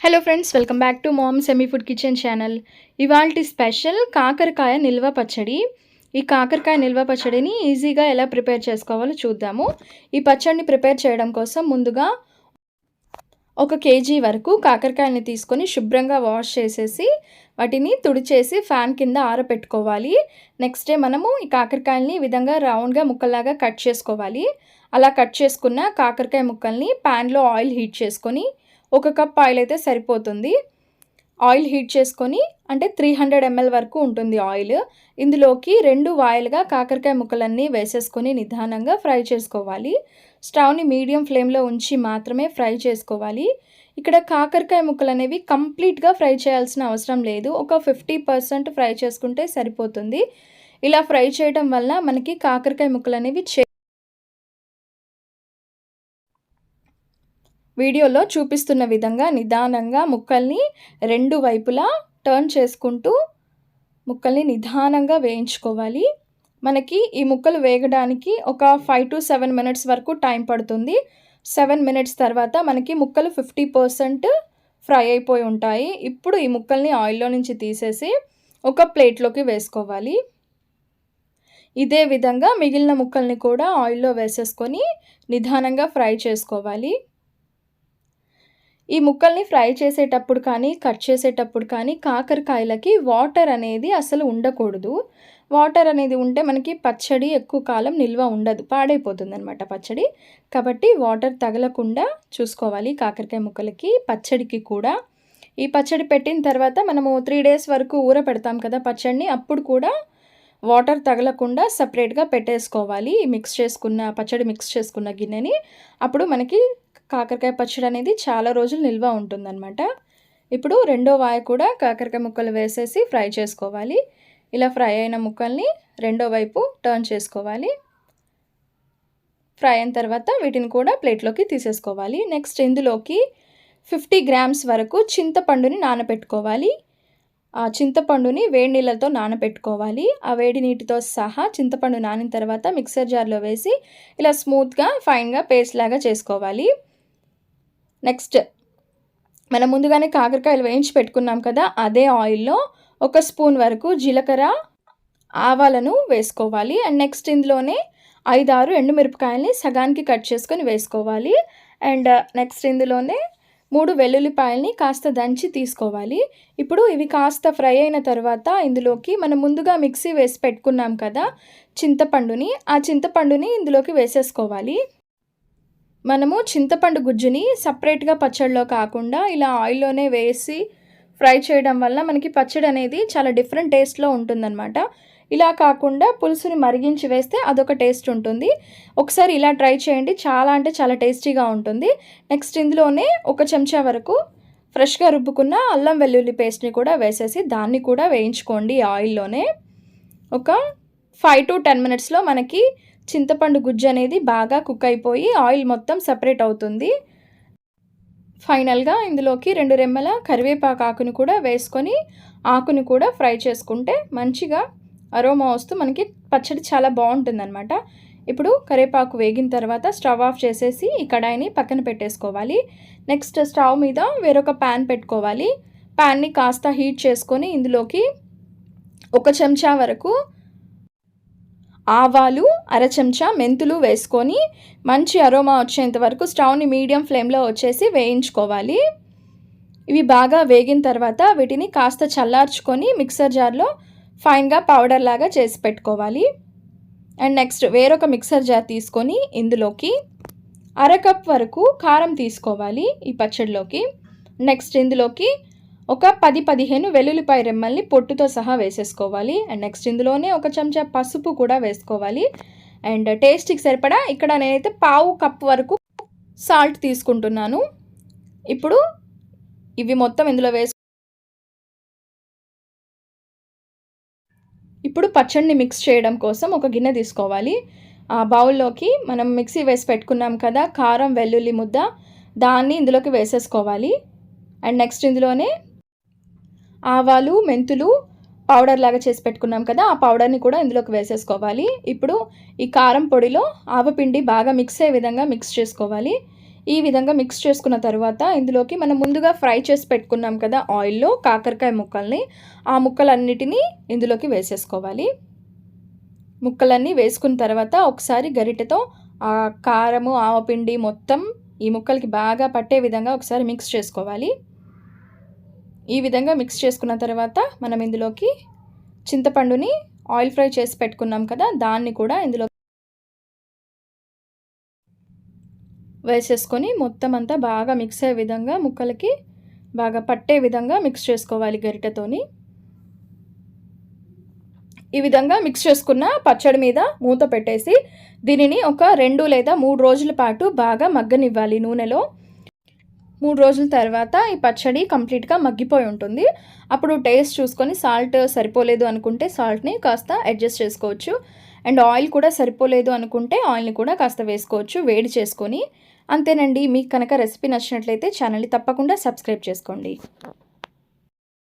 Hello friends welcome back to mom semi food kitchen channel ఇవాల్టి special కాకరకాయ నిల్వ పచ్చడి. ఈ కాకరకాయ నిల్వ పచ్చడిని ఈజీగా ఎలా ప్రిపేర్ చేసుకోవాలో చూద్దాము. ఈ పచ్చడిని ప్రిపేర్ చేయడం కోసం ముందుగా ఒక కేజీ వరకు కాకరకాయని తీసుకొని శుభ్రంగా వాష్ చేసేసి వాటిని తుడిచేసి ఫ్యాన్ కింద ఆరబెట్టుకోవాలి నెక్స్ట్ డే మనము ఈ కాకరకాయలని ఈ విధంగా రౌండ్గా ముక్కల్లాగా కట్ చేసుకోవాలి. అలా కట్ చేసుకున్న కాకరకాయ ముక్కల్ని ప్యాన్లో ఆయిల్ హీట్ చేసుకొని ఒక కప్ ఆయిల్ అయితే సరిపోతుంది. ఆయిల్ హీట్ చేసుకొని అంటే త్రీ హండ్రెడ్ ఎంఎల్ వరకు ఉంటుంది ఆయిల్. ఇందులోకి రెండు వాయిల్గా కాకరకాయ ముక్కలన్నీ వేసేసుకొని నిదానంగా ఫ్రై చేసుకోవాలి. స్టవ్ని మీడియం ఫ్లేమ్లో ఉంచి మాత్రమే ఫ్రై చేసుకోవాలి. ఇక్కడ కాకరకాయ ముక్కలు అనేవి కంప్లీట్గా ఫ్రై చేయాల్సిన అవసరం లేదు. ఒక ఫిఫ్టీ పర్సెంట్ ఫ్రై చేసుకుంటే సరిపోతుంది. ఇలా ఫ్రై చేయడం వల్ల మనకి కాకరకాయ ముక్కలు అనేవి వీడియోలో చూపిస్తున్న విధంగా నిదానంగా ముక్కల్ని రెండు వైపులా టర్న్ చేసుకుంటూ ముక్కల్ని నిదానంగా వేయించుకోవాలి. మనకి ఈ ముక్కలు వేగడానికి ఒక ఫైవ్ టు సెవెన్ మినిట్స్ వరకు టైం పడుతుంది. సెవెన్ మినిట్స్ తర్వాత మనకి ముక్కలు ఫిఫ్టీ పర్సెంట్ ఫ్రై అయిపోయి ఉంటాయి. ఇప్పుడు ఈ ముక్కల్ని ఆయిల్లో నుంచి తీసేసి ఒక ప్లేట్లోకి వేసుకోవాలి. ఇదే విధంగా మిగిలిన ముక్కల్ని కూడా ఆయిల్లో వేసేసుకొని నిదానంగా ఫ్రై చేసుకోవాలి. ఈ ముక్కల్ని ఫ్రై చేసేటప్పుడు కానీ కట్ చేసేటప్పుడు కానీ కాకరకాయలకి వాటర్ అనేది అసలు ఉండకూడదు. వాటర్ అనేది ఉంటే మనకి పచ్చడి ఎక్కువ కాలం నిల్వ ఉండదు పాడైపోతుంది అనమాట పచ్చడి. కాబట్టి వాటర్ తగలకుండా చూసుకోవాలి కాకరకాయ ముక్కలకి పచ్చడికి కూడా. ఈ పచ్చడి పెట్టిన తర్వాత మనము త్రీ డేస్ వరకు ఊర పెడతాం కదా పచ్చడిని అప్పుడు కూడా వాటర్ తగలకుండా సపరేట్గా పెట్టేసుకోవాలి. మిక్స్ చేసుకున్న పచ్చడి మిక్స్ చేసుకున్న గిన్నెని. అప్పుడు మనకి కాకరకాయ పచ్చడి అనేది చాలా రోజులు నిల్వ ఉంటుందన్నమాట. ఇప్పుడు రెండో వాయ కూడా కాకరకాయ ముక్కలు వేసేసి ఫ్రై చేసుకోవాలి. ఇలా ఫ్రై అయిన ముక్కల్ని రెండో వైపు టర్న్ చేసుకోవాలి. ఫ్రై అయిన తర్వాత వీటిని కూడా ప్లేట్లోకి తీసేసుకోవాలి. నెక్స్ట్ ఇందులోకి ఫిఫ్టీ గ్రామ్స్ వరకు చింతపండుని నానబెట్టుకోవాలి ఆ చింతపండుని వేడి నీళ్ళతో నానబెట్టుకోవాలి ఆ వేడి నీటితో సహా చింతపండు నానిన తర్వాత మిక్సర్ జార్లో వేసి ఇలా స్మూత్గా ఫైన్గా పేస్ట్ లాగా చేసుకోవాలి. నెక్స్ట్ మనం ముందుగానే కాకరకాయలు వేయించి పెట్టుకున్నాం కదా అదే ఆయిల్లో ఒక స్పూన్ వరకు జీలకర్ర ఆవాలను వేసుకోవాలి. అండ్ నెక్స్ట్ ఇందులోనే ఐదారు ఎండుమిరపకాయలని సగానికి కట్ చేసుకొని వేసుకోవాలి. అండ్ నెక్స్ట్ ఇందులోనే మూడు వెల్లుల్లిపాయల్ని కాస్త దంచి తీసుకోవాలి. ఇప్పుడు ఇవి కాస్త ఫ్రై అయిన తర్వాత ఇందులోకి మనం ముందుగా మిక్సీ వేసి పెట్టుకున్నాం కదా చింతపండుని ఆ చింతపండుని ఇందులోకి వేసేసుకోవాలి. మనము చింతపండు గుజ్జుని సపరేట్గా పచ్చడిలో కాకుండా ఇలా ఆయిల్లోనే వేసి ఫ్రై చేయడం వల్ల మనకి పచ్చడి అనేది చాలా డిఫరెంట్ టేస్ట్లో ఉంటుందన్నమాట. ఇలా కాకుండా పులుసుని మరిగించి వేస్తే అదొక టేస్ట్ ఉంటుంది. ఒకసారి ఇలా ట్రై చేయండి. చాలా అంటే చాలా టేస్టీగా ఉంటుంది. నెక్స్ట్ ఇందులోనే ఒక చెంచా వరకు ఫ్రెష్గా రుబ్బుకున్న అల్లం వెల్లుల్లి పేస్ట్ని కూడా వేసేసి దాన్ని కూడా వేయించుకోండి ఆయిల్లోనే. ఒక ఫైవ్ టు టెన్ మినిట్స్లో మనకి చింతపండు గుజ్జు అనేది బాగా కుక్ అయిపోయి ఆయిల్ మొత్తం సపరేట్ అవుతుంది. ఫైనల్గా ఇందులోకి రెండు రెమ్మల కరివేపాకు ఆకును కూడా వేసుకొని ఆకును కూడా ఫ్రై చేసుకుంటే మంచిగా అరోమా వస్తూ మనకి పచ్చడి చాలా బాగుంటుందన్నమాట. ఇప్పుడు కరివేపాకు వేగిన తర్వాత స్టవ్ ఆఫ్ చేసేసి ఈ కడాయిని పక్కన పెట్టేసుకోవాలి. నెక్స్ట్ స్టవ్ మీద వేరొక ప్యాన్ పెట్టుకోవాలి. ప్యాన్ని కాస్త హీట్ చేసుకొని ఇందులోకి ఒక చెంచా వరకు ఆవాలు అర చెంచా మెంతులు వేసుకొని మంచి అరోమా వచ్చేంత వరకు స్టవ్ని మీడియం ఫ్లేమ్లో వచ్చేసి వేయించుకోవాలి. ఇవి బాగా వేగిన తర్వాత వీటిని కాస్త చల్లార్చుకొని మిక్సర్ జార్లో ఫైన్గా పౌడర్ లాగా చేసి పెట్టుకోవాలి. అండ్ నెక్స్ట్ వేరొక మిక్సర్ జార్ తీసుకొని ఇందులోకి అరకప్ వరకు కారం తీసుకోవాలి ఈ పచ్చడిలోకి. నెక్స్ట్ ఇందులోకి ఒక పది పదిహేను వెల్లుల్లిపాయ రెమ్మల్ని పొట్టుతో సహా వేసేసుకోవాలి. అండ్ నెక్స్ట్ ఇందులోనే ఒక చెంచా పసుపు కూడా వేసుకోవాలి. అండ్ టేస్ట్కి సరిపడా ఇక్కడ నేనైతే పావు కప్ వరకు సాల్ట్ తీసుకుంటున్నాను. ఇప్పుడు ఇవి మొత్తం ఇందులో వేసు ఇప్పుడు పచ్చడిని మిక్స్ చేయడం కోసం ఒక గిన్నె తీసుకోవాలి. ఆ బౌల్లోకి మనం మిక్సీ వేసి పెట్టుకున్నాం కదా కారం వెల్లుల్లి ముద్ద దాన్ని ఇందులోకి వేసేసుకోవాలి. అండ్ నెక్స్ట్ ఇందులోనే ఆవాలు మెంతులు పౌడర్ లాగా చేసి పెట్టుకున్నాం కదా ఆ పౌడర్ని కూడా ఇందులోకి వేసేసుకోవాలి. ఇప్పుడు ఈ కారం పొడిలో ఆవపిండి బాగా మిక్స్ అయ్యే విధంగా మిక్స్ చేసుకోవాలి. ఈ విధంగా మిక్స్ చేసుకున్న తర్వాత ఇందులోకి మనం ముందుగా ఫ్రై చేసి పెట్టుకున్నాం కదా ఆయిల్లో కాకరకాయ ముక్కల్ని ఆ ముక్కలన్నిటినీ ఇందులోకి వేసేసుకోవాలి. ముక్కలన్నీ వేసుకున్న తర్వాత ఒకసారి గరిటెతో ఆ కారము ఆవపిండి మొత్తం ఈ ముక్కలకి బాగా పట్టే విధంగా ఒకసారి మిక్స్ చేసుకోవాలి. ఈ విధంగా మిక్స్ చేసుకున్న తర్వాత మనం ఇందులోకి చింతపండుని ఆయిల్ ఫ్రై చేసి పెట్టుకున్నాం కదా దాన్ని కూడా ఇందులో వేసేసుకొని మొత్తం అంతా బాగా మిక్స్ అయ్యే విధంగా ముక్కలకి బాగా పట్టే విధంగా మిక్స్ చేసుకోవాలి గరిటెతోని. ఈ విధంగా మిక్స్ చేసుకున్న పచ్చడి మీద మూత పెట్టేసి దీనిని ఒక రెండు లేదా మూడు రోజుల పాటు బాగా మగ్గనివ్వాలి నూనెలో. మూడు రోజుల తర్వాత ఈ పచ్చడి కంప్లీట్గా మగ్గిపోయి ఉంటుంది. అప్పుడు టేస్ట్ చూసుకొని సాల్ట్ సరిపోలేదు అనుకుంటే సాల్ట్ని కాస్త అడ్జస్ట్ చేసుకోవచ్చు. అండ్ ఆయిల్ కూడా సరిపోలేదు అనుకుంటే ఆయిల్ని కూడా కాస్త వేసుకోవచ్చు వేడి చేసుకొని. అంతేనండి. మీకు కనుక రెసిపీ నచ్చినట్లయితే ఛానల్ని తప్పకుండా సబ్స్క్రైబ్ చేసుకోండి.